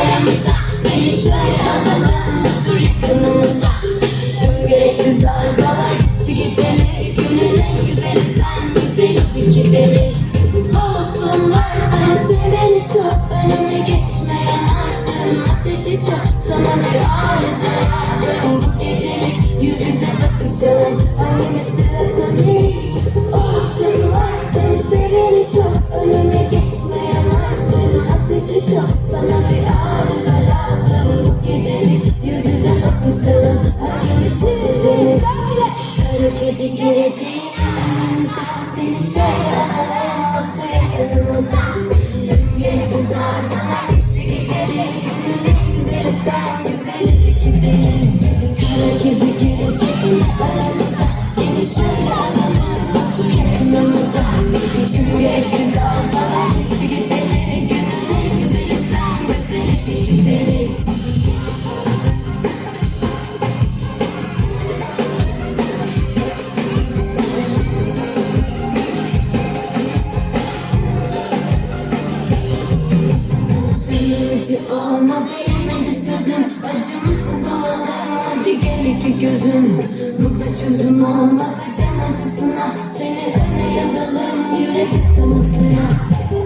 Aramıza Yüz yüze bakışalım hangimiz platonik Olsun varsın seveni çok. Önüme geçme yanarsın ateşi çok. Sana bir arıza lazım. Bu gecelik Yüz yüze bakışalım hangimiz fotojenik Kara kedi gireceğin aramıza Seni şöyle. alalım Gereksiz gitti gideri Günün güzeli sen güzeliz iki deli Acı olmadı yemedi sözüm. Acımasız olalım hadi gel gözüm. Bu da çözüm olmadı can acısına Seni öne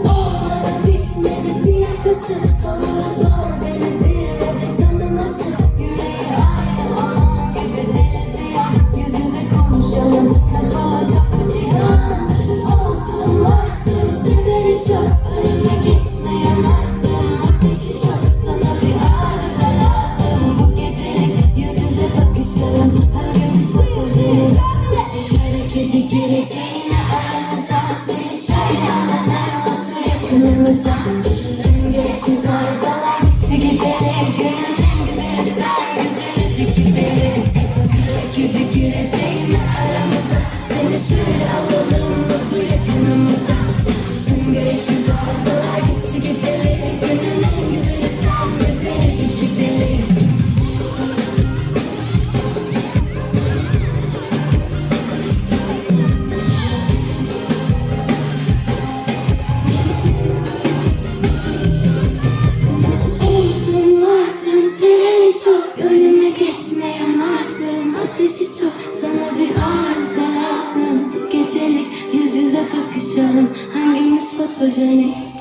Olmadı bitmedi fiyakası Havalı zor beni zirvede tanıması Yüreği aynı gibi deli Yüz yüze konuşalım kapalı kapı cihan Olsun varsın çok Önüme geçme yanarsın ateşi çok Sana bir arıza lazım bu gecelik Yüz yüze bakışalım hangimiz fotojenik Kara kedi gireceğine It's not Ateşi çok sana bir arıza lazım gecelik yüz yüze bakışalım. Hangimiz fotojenik